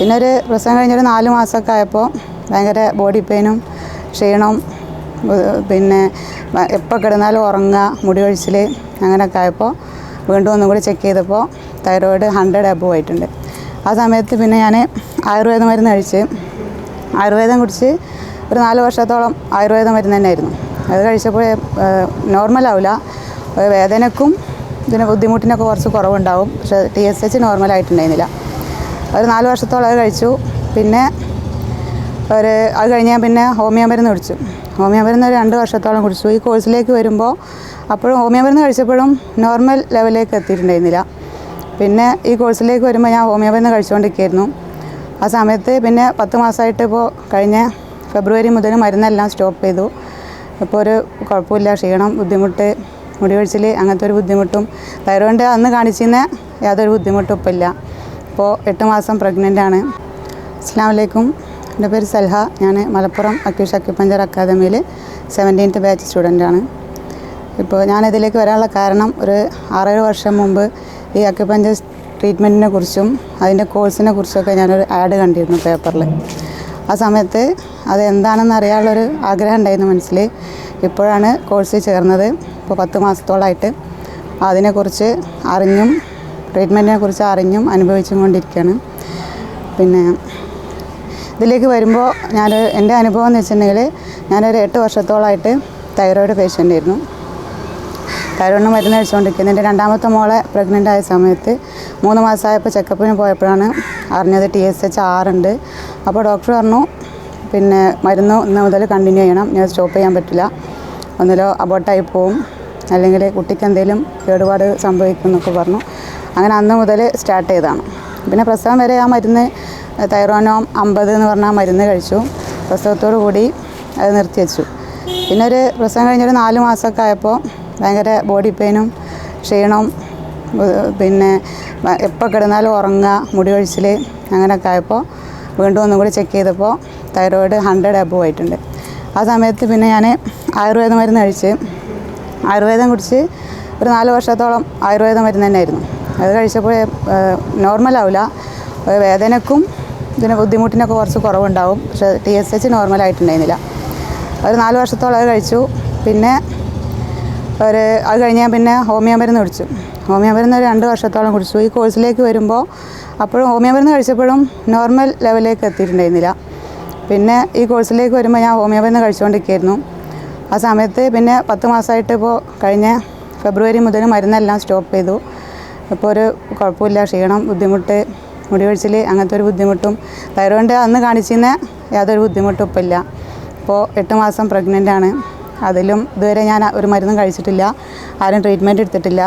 പിന്നെ ഒരു പ്രസവം കഴിഞ്ഞൊരു നാല് മാസമൊക്കെ ആയപ്പോൾ ഭയങ്കര ബോഡി പെയിനും ക്ഷീണവും പിന്നെ എപ്പോൾ കിടന്നാലും ഉറങ്ങുക മുടി കൊഴിച്ചിൽ അങ്ങനെയൊക്കെ ആയപ്പോൾ വീണ്ടും ഒന്നും കൂടി ചെക്ക് ചെയ്തപ്പോൾ തൈറോയിഡ് ഹൺഡ്രഡ് അബവ് ആയിട്ടുണ്ട്. ആ സമയത്ത് പിന്നെ ഞാൻ ആയുർവേദ മരുന്ന് കഴിച്ച് ആയുർവേദം കുടിച്ച് ഒരു നാല് വർഷത്തോളം ആയുർവേദ മരുന്ന് തന്നെയായിരുന്നു. അത് കഴിച്ചപ്പോൾ നോർമലാവില്ല വേദനക്കും ഇതിന് ബുദ്ധിമുട്ടിനൊക്കെ കുറച്ച് കുറവുണ്ടാവും. പക്ഷേ ടി എസ് എച്ച് നോർമലായിട്ടുണ്ടായിരുന്നില്ല ഒരു നാല് വർഷത്തോളം അത് കഴിച്ചു. പിന്നെ ഒരു അത് കഴിഞ്ഞാൽ പിന്നെ ഹോമിയോ മരുന്ന് കുടിച്ചു. ഹോമിയോ മരുന്ന് ഒരു രണ്ട് വർഷത്തോളം കുടിച്ചു. ഈ കോഴ്സിലേക്ക് വരുമ്പോൾ അപ്പോഴും ഹോമിയോ മരുന്ന് കഴിച്ചപ്പോഴും നോർമൽ ലെവലിലേക്ക് എത്തിയിട്ടുണ്ടായിരുന്നില്ല. പിന്നെ ഈ കോഴ്സിലേക്ക് വരുമ്പോൾ ഞാൻ ഹോമിയോ മരുന്ന് കഴിച്ചുകൊണ്ടിരിക്കുകയായിരുന്നു. ആ സമയത്ത് പിന്നെ പത്ത് മാസമായിട്ട് ഇപ്പോൾ കഴിഞ്ഞ ഫെബ്രുവരി മുതൽ മരുന്നെല്ലാം സ്റ്റോപ്പ് ചെയ്തു. ഇപ്പോൾ ഒരു കുഴപ്പമില്ല ക്ഷീണം ബുദ്ധിമുട്ട് മുടി കഴിച്ചിൽ അങ്ങനത്തെ ഒരു ബുദ്ധിമുട്ടും. തൈറോയിഡ് അന്ന് കാണിച്ചിരുന്ന യാതൊരു ബുദ്ധിമുട്ടും ഇപ്പോൾ ഇല്ല. ഇപ്പോൾ എട്ട് മാസം പ്രഗ്നന്റ് ആണ്. അസ്സാം വലൈക്കും എന്റെ പേര് സൽഹ. ഞാൻ മലപ്പുറം അക്യൂഷ് അക്യുപഞ്ചർ അക്കാദമിയിൽ സെവന്റീൻത്ത് ബാച്ച് സ്റ്റുഡന്റാണ് ഇപ്പോൾ ഞാനിതിലേക്ക് വരാനുള്ള കാരണം ഒരു ആറേഴ് വർഷം മുമ്പ് ഈ അക്യുപഞ്ചർ ട്രീറ്റ്മെന്റിനെ കുറിച്ചും അതിന്റെ കോഴ്സിനെ കുറിച്ചൊക്കെ ഞാനൊരു ആഡ് കണ്ടിരുന്നു പേപ്പറിൽ ആ സമയത്ത് അത് എന്താണെന്ന് അറിയാനുള്ളൊരു ആഗ്രഹം ഉണ്ടായിരുന്നു മനസ്സിൽ ഇപ്പോഴാണ് കോഴ്സിൽ ചേർന്നത്. ഇപ്പോൾ പത്ത് മാസത്തോളമായിട്ട് അതിനെക്കുറിച്ച് അറിഞ്ഞും ട്രീറ്റ്മെന്റിനെ കുറിച്ച് അറിഞ്ഞും അനുഭവിച്ചും കൊണ്ടിരിക്കുകയാണ്. പിന്നെ ഇതിലേക്ക് വരുമ്പോൾ ഞാൻ എന്റെ അനുഭവം എന്ന് വെച്ചിട്ടുണ്ടെങ്കിൽ ഞാനൊരു എട്ട് വർഷത്തോളമായിട്ട് തൈറോയിഡ് പേഷ്യന്റ് ആയിരുന്നു. തൈറോയിഡിന് മരുന്ന് കഴിച്ചുകൊണ്ടിരിക്കുന്നത് എന്റെ രണ്ടാമത്തെ മോളെ പ്രഗ്നന്റ് ആയ സമയത്ത് മൂന്ന് മാസമായപ്പോൾ ചെക്കപ്പിന് പോയപ്പോഴാണ് അറിഞ്ഞത് ടി എസ് എച്ച് ആറുണ്ട് അപ്പോൾ ഡോക്ടർ പറഞ്ഞു പിന്നെ മരുന്ന് ഇന്ന് മുതൽ കണ്ടിന്യൂ ചെയ്യണം. ഞാൻ സ്റ്റോപ്പ് ചെയ്യാൻ പറ്റില്ല. ഒന്നിലോ അബോട്ടായി പോവും. അല്ലെങ്കിൽ കുട്ടിക്ക് എന്തെങ്കിലും കേടുപാട് സംഭവിക്കും എന്നൊക്കെ പറഞ്ഞു. അങ്ങനെ അന്ന് മുതൽ സ്റ്റാർട്ട് ചെയ്തതാണ്. പിന്നെ പ്രസവം വരെ ആ മരുന്ന് തൈറോനോം അമ്പത് എന്ന് പറഞ്ഞ മരുന്ന് കഴിച്ചു. പ്രസവത്തോടു കൂടി അത് നിർത്തി വെച്ചു. പിന്നെ ഒരു പ്രസവം കഴിഞ്ഞൊരു നാല് മാസമൊക്കെ ആയപ്പോൾ ഭയങ്കര ബോഡി പെയിനും ക്ഷീണവും പിന്നെ എപ്പോൾ കിടന്നാലും ഉറങ്ങുക മുടി കൊഴിച്ചിൽ അങ്ങനെയൊക്കെ ആയപ്പോൾ വീണ്ടും ഒന്നും കൂടി ചെക്ക് ചെയ്തപ്പോൾ തൈറോയിഡ് ഹൺഡ്രഡ് അബവ് ആയിട്ടുണ്ട്. ആ സമയത്ത് പിന്നെ ഞാൻ ആയുർവേദ മരുന്ന് കഴിച്ച് ആയുർവേദം കുടിച്ച് ഒരു നാല് വർഷത്തോളം ആയുർവേദ മരുന്ന് തന്നെയായിരുന്നു. അത് കഴിച്ചപ്പോൾ നോർമലാവില്ല. വേദനക്കും ഇതിന് ബുദ്ധിമുട്ടിനൊക്കെ കുറച്ച് കുറവുണ്ടാവും. പക്ഷേ ടി എസ് എച്ച് നോർമലായിട്ടുണ്ടായിരുന്നില്ല. ഒരു നാല് വർഷത്തോളം അത് കഴിച്ചു. പിന്നെ ഒരു അത് കഴിഞ്ഞാൽ പിന്നെ ഹോമിയോ മരുന്ന് കുടിച്ചു. ഹോമിയോ മരുന്ന് ഒരു രണ്ട് വർഷത്തോളം കുടിച്ചു. ഈ കോഴ്സിലേക്ക് വരുമ്പോൾ അപ്പോഴും ഹോമിയോ മരുന്ന് കഴിച്ചപ്പോഴും നോർമൽ ലെവലിലേക്ക് എത്തിയിട്ടുണ്ടായിരുന്നില്ല. പിന്നെ ഈ കോഴ്സിലേക്ക് വരുമ്പോൾ ഞാൻ ഹോമിയോ മരുന്ന് കഴിച്ചുകൊണ്ടിരിക്കുകയായിരുന്നു. ആ സമയത്ത് പിന്നെ പത്ത് മാസമായിട്ട് ഇപ്പോൾ കഴിഞ്ഞ ഫെബ്രുവരി മുതൽ മരുന്നെല്ലാം സ്റ്റോപ്പ് ചെയ്തു. ഇപ്പോൾ ഒരു കുഴപ്പമില്ല ക്ഷീണം ബുദ്ധിമുട്ട് മുടി കൊഴിച്ചിൽ അങ്ങനത്തെ ഒരു ബുദ്ധിമുട്ടും. തൈറോയിഡ് അന്ന് കാണിച്ചിരുന്ന യാതൊരു ബുദ്ധിമുട്ടും ഇപ്പോൾ ഇല്ല. ഇപ്പോൾ എട്ട് മാസം പ്രഗ്നന്റ് ആണ്. അതിലും ഇതുവരെ ഞാൻ ഒരു മരുന്നും കഴിച്ചിട്ടില്ല. ആരും ട്രീറ്റ്മെന്റ് എടുത്തിട്ടില്ല.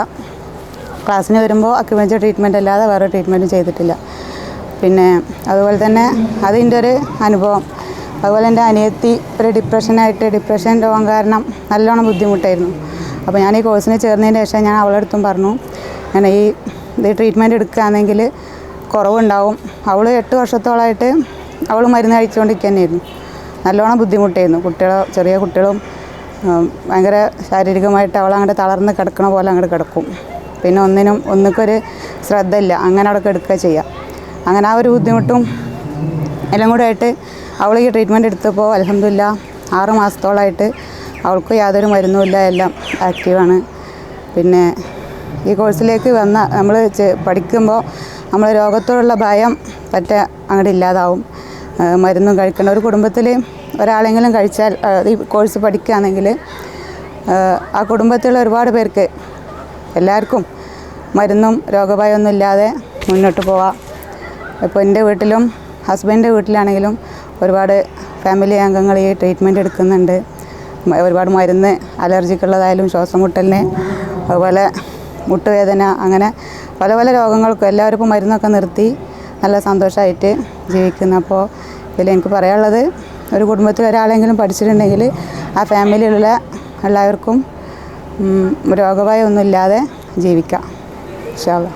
ക്ലാസ്സിന് വരുമ്പോൾ അക്യുപഞ്ചർ ട്രീറ്റ്മെന്റ് അല്ലാതെ വേറെ ട്രീറ്റ്മെന്റും ചെയ്തിട്ടില്ല. പിന്നെ അതുപോലെ തന്നെ അതിന്റെ ഒരു അനുഭവം. അതുപോലെ എന്റെ അനിയത്തി ഒരു ഡിപ്രഷനായിട്ട് ഡിപ്രഷൻ രോഗം കാരണം നല്ലോണം ബുദ്ധിമുട്ടായിരുന്നു. അപ്പോൾ ഞാൻ ഈ കോഴ്സിന് ചേർന്നതിന് ശേഷം ഞാൻ അവളെടുത്തും പറഞ്ഞു അങ്ങനെ ഈ ഇത് ട്രീറ്റ്മെന്റ് എടുക്കുകയാണെങ്കിൽ കുറവുണ്ടാവും. അവൾ എട്ട് വർഷത്തോളമായിട്ട് അവൾ മരുന്ന് കഴിച്ചുകൊണ്ടിരിക്കുക തന്നെയായിരുന്നു നല്ലോണം ബുദ്ധിമുട്ടായിരുന്നു. കുട്ടികളോ ചെറിയ കുട്ടികളും ഭയങ്കര ശാരീരികമായിട്ട് അവൾ അങ്ങോട്ട് തളർന്ന് കിടക്കണ പോലെ അങ്ങോട്ട് കിടക്കും. പിന്നെ ഒന്നിനും ഒന്നിക്കൊരു ശ്രദ്ധയില്ല. അങ്ങനെ അവിടെ കിടക്കുക ചെയ്യുക അങ്ങനെ ആ ഒരു ബുദ്ധിമുട്ടും എല്ലാം കൂടെ ആയിട്ട് അവൾ ഈ ട്രീറ്റ്മെന്റ് എടുത്തപ്പോൾ അലഹമില്ല ആറ് മാസത്തോളമായിട്ട് അവൾക്ക് യാതൊരു മരുന്നുമില്ല എല്ലാം ആക്റ്റീവാണ് പിന്നെ ഈ കോഴ്സിലേക്ക് വന്ന നമ്മൾ പഠിക്കുമ്പോൾ നമ്മൾ രോഗത്തോടുള്ള ഭയം പറ്റ അങ്ങോട്ട് ഇല്ലാതാവും. മരുന്നും കഴിക്കണം. ഒരു കുടുംബത്തിൽ ഒരാളെങ്കിലും കഴിച്ചാൽ ഈ കോഴ്സ് പഠിക്കുകയാണെങ്കിൽ ആ കുടുംബത്തിലുള്ള ഒരുപാട് പേർക്ക് എല്ലാവർക്കും മരുന്നും രോഗഭയമൊന്നും ഇല്ലാതെ മുന്നോട്ട് പോവാം. ഇപ്പോൾ എന്റെ വീട്ടിലും ഹസ്ബൻഡിന്റെ വീട്ടിലാണെങ്കിലും ഒരുപാട് ഫാമിലി അംഗങ്ങൾ ഈ ട്രീറ്റ്മെന്റ് എടുക്കുന്നുണ്ട്. ഒരുപാട് മരുന്ന് അലർജിക്കുള്ളതായാലും ശ്വാസം മുട്ടലിന് അതുപോലെ മുട്ടുവേദന അങ്ങനെ പല പല രോഗങ്ങൾക്കും എല്ലാവർക്കും മരുന്നൊക്കെ നിർത്തി നല്ല സന്തോഷമായിട്ട് ജീവിക്കുന്നു. അപ്പോൾ ഇതിൽ എനിക്ക് പറയാനുള്ളത് ഒരു കുടുംബത്തിൽ ഒരാളെങ്കിലും പഠിച്ചിട്ടുണ്ടെങ്കിൽ ആ ഫാമിലിയിലുള്ള എല്ലാവർക്കും രോഗഭയമൊന്നുമില്ലാതെ ജീവിക്കാം. ഇൻഷാ അള്ളാ.